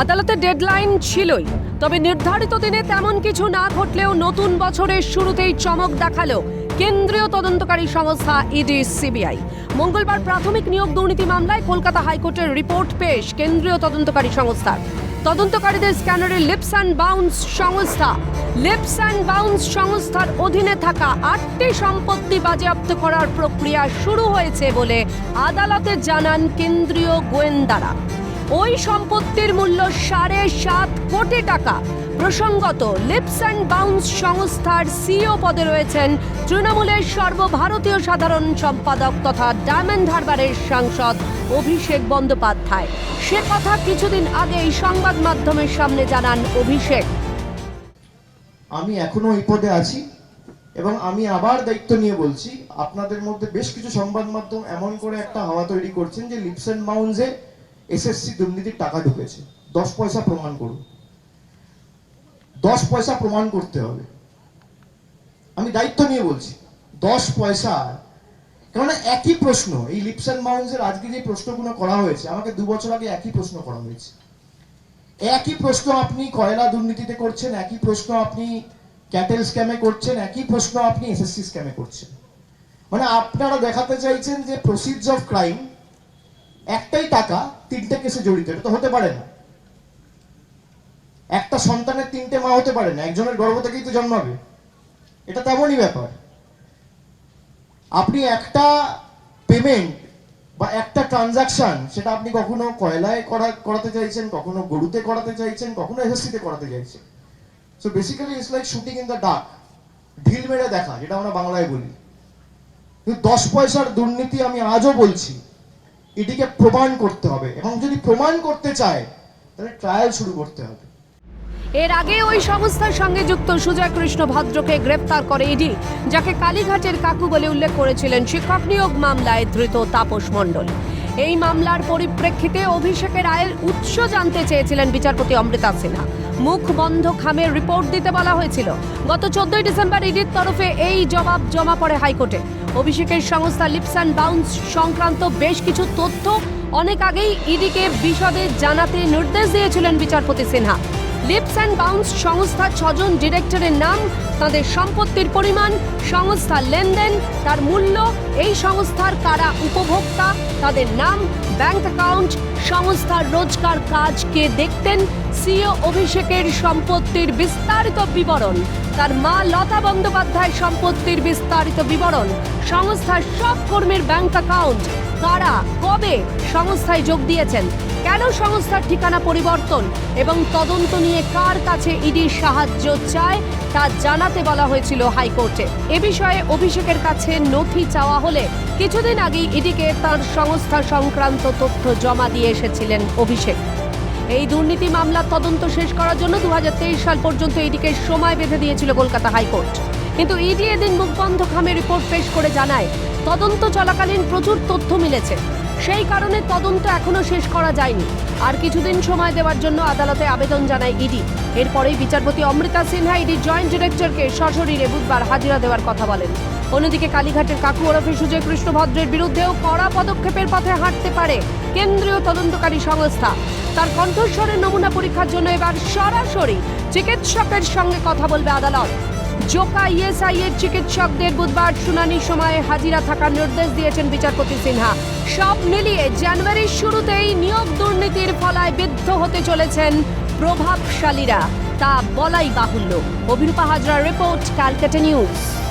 আদালতে ডেডলাইন ছিলই, তবে নির্ধারিত দিনে তেমন কিছু না ঘটলেও নতুন বছরের শুরুতেই চমক দেখাল কেন্দ্রীয় তদন্তকারী সংস্থা ইডি সিবিআই। মঙ্গলবার প্রাথমিক নিয়োগ দুর্নীতি মামলায় কলকাতা হাইকোর্টের রিপোর্ট পেশ কেন্দ্রীয় তদন্তকারী সংস্থার তদন্তকারীদের স্ক্যানারে লিপস অ্যান্ড বাউন্স সংস্থা। লিপস অ্যান্ড বাউন্স সংস্থার অধীনে থাকা আটটি সম্পত্তি বাজেয়াপ্ত করার প্রক্রিয়া শুরু হয়েছে বলে আদালতে জানান কেন্দ্রীয় গোয়েন্দারা। ওই সম্পত্তির মূল্য সাড়ে সাত কোটি টাকা। প্রসঙ্গত লিপস অ্যান্ড বাউন্স সংস্থার সিও পদে রয়েছেন তৃণমূলের সর্বভারতীয় সাধারণ সম্পাদক তথা ডায়মন্ড হারবারের সাংসদ অভিষেক বন্দ্যোপাধ্যায়। সে কথা কিছুদিন আগেই সংবাদ মাধ্যমের সামনে জানান অভিষেক। আমি এখনও এই পদে আছি এবং আমি আবার দায়িত্ব নিয়ে বলছি, আপনাদের মধ্যে বেশ কিছু সংবাদ মাধ্যম এমন করে একটা হাওয়া তৈরি করছেন যে লিপস অ্যান্ড বাউন্সে এসএসসি দুর্নীতির টাকা ঢুকেছে। দশ পয়সা প্রমাণ করুন। দশ পয়সা প্রমাণ করতে হবে। আমি দায়িত্ব নিয়ে বলছি, দশ পয়সা। কেননা একই প্রশ্ন, এই লিপস অ্যান্ড বাউন্সের আজকে যে প্রশ্নগুলো করা হয়েছে, আমাকে দু বছর আগে একই প্রশ্ন করা হয়েছে। একই প্রশ্ন আপনি কয়লা দুর্নীতিতে করছেন, একই প্রশ্ন আপনি ক্যাটেল স্ক্যামে করছেন, একই প্রশ্ন আপনি এসএসসি স্ক্যামে করছেন। মানে আপনারা দেখাতে চাইছেন যে প্রসিডস অফ ক্রাইম একটাই টাকা, তিনটে কেসে জড়িত, এটা তো হতে পারে না। একটা সন্তানের তিনটে মা হতে পারে না, একজনের গর্ভ থেকেই তো জন্মাবে। এটা তেমনই ব্যাপার। আপনি একটা পেমেন্ট বা একটা ট্রানজাকশন সেটা আপনি কখনো কয়লায় করা, করাতে চাইছেন, কখনো গরুতে করাতে চাইছেন, কখনো এসএসসিতে করাতে চাইছেন। So basically it's like shooting in the dark ঢিল মেরে দেখা, যেটা আমরা বাংলায় বলি। কিন্তু দশ পয়সার দুর্নীতি আমি আজও বলছি। এটিকে প্রমাণ করতে হবে এবং যদি প্রমাণ করতে চায়, তাহলে ট্রায়াল শুরু করতে হবে। এর আগে ওই সংস্থার সঙ্গে যুক্ত সুজয় কৃষ্ণ ভদ্রকে গ্রেপ্তার করে ইডি, যাকে কালীঘাটের কাকু বলে উল্লেখ করেছিলেন শিক্ষক নিয়োগ মামলায় ধৃত তাপস মণ্ডল। এই মামলার পরিপ্রেক্ষিতে অভিষেকের আয়ের উৎস জানতে চেয়েছিলেন বিচারপতি অমৃতা সিনহা। মুখ বন্ধ খামের রিপোর্ট দিতে বলা হয়েছিল। গত চোদ্দই ডিসেম্বর ইডির তরফে এই জবাব জমা পড়ে হাইকোর্টে। অভিষেকের সংস্থা লিপস অ্যান্ড বাউন্স সংক্রান্ত বেশ কিছু তথ্য অনেক আগেই ইডিকে বিশদে জানাতে নির্দেশ দিয়েছিলেন বিচারপতি সিনহা। লিপস অ্যান্ড বাউন্স সংস্থার ছজন ডিরেক্টরের নাম, তাদের সম্পত্তির পরিমাণ সংস্থার লেনদেন, তার মূল্য, এই সংস্থার কারা উপভোক্তা, তাদের নাম, ব্যাংক অ্যাকাউন্ট, সংস্থার রোজকার কাজ কে দেখতেন সিও অভিষেকের সম্পত্তির বিস্তারিত বিবরণ। তার মা লতা বন্দ্যোপাধ্যায় সম্পত্তির বিস্তারিত বিবরণ। সংস্থার সব কর্মীর ব্যাংক অ্যাকাউন্ট। কারা, কবে সংস্থায় যোগ দিয়েছেন? কেন সংস্থার ঠিকানা পরিবর্তন? এবং তদন্ত নিয়ে কার কাছে ইডির সাহায্য চায়? তা জানাতে বলা হয়েছিল হাইকোর্টে। এ বিষয়ে অভিষেকের কাছে নথি চাওয়া হলে কিছুদিন আগেই ইডিকে তার সংস্থা সংক্রান্ত তথ্য জমা দিয়ে এসেছিলেন অভিষেক। এই দুর্নীতি মামলার তদন্ত শেষ করার জন্য দু হাজার তেইশ সাল পর্যন্ত ইডিকে সময় বেঁধে দিয়েছিল কলকাতা হাইকোর্ট। কিন্তু ইডি এদিন মুখবন্ধ খামে রিপোর্ট পেশ করে জানায়, তদন্ত চলাকালীন প্রচুর তথ্য মিলেছে। সেই কারণে তদন্ত এখনও শেষ করা যায়নি। আর কিছুদিন সময় দেওয়ার জন্য আদালতে আবেদন জানায় ইডি এরপরেই বিচারপতি অমৃতা সিনহা ইডি জয়েন্ট ডিরেক্টরকে সশরীরে বুধবার হাজিরা দেওয়ার কথা বলেন। অন্যদিকে কালীঘাটের কাকু ওরফে সুজয় কৃষ্ণ ভদ্রের বিরুদ্ধেও কড়া পদক্ষেপের পথে হাঁটতে পারে কেন্দ্রীয় তদন্তকারী সংস্থা। তার কণ্ঠস্বরের নমুনা পরীক্ষার জন্য এবার সরাসরি চিকিৎসকের সঙ্গে কথা বলবে আদালত। জোকা ইএসআই এর চিকিৎসকদের বুধবার শুনানির সময় হাজিরা থাকার নির্দেশ দিয়েছেন বিচারপতি সিনহা। সব মিলিয়ে জানুয়ারির শুরুতেই নিয়োগ দুর্নীতির ফলায় বিদ্ধ হতে চলেছেন প্রভাবশালীরা। তা বলাই বাহুল্য। অভিরূপা হাজরার রিপোর্ট, ক্যালকাটা নিউজ।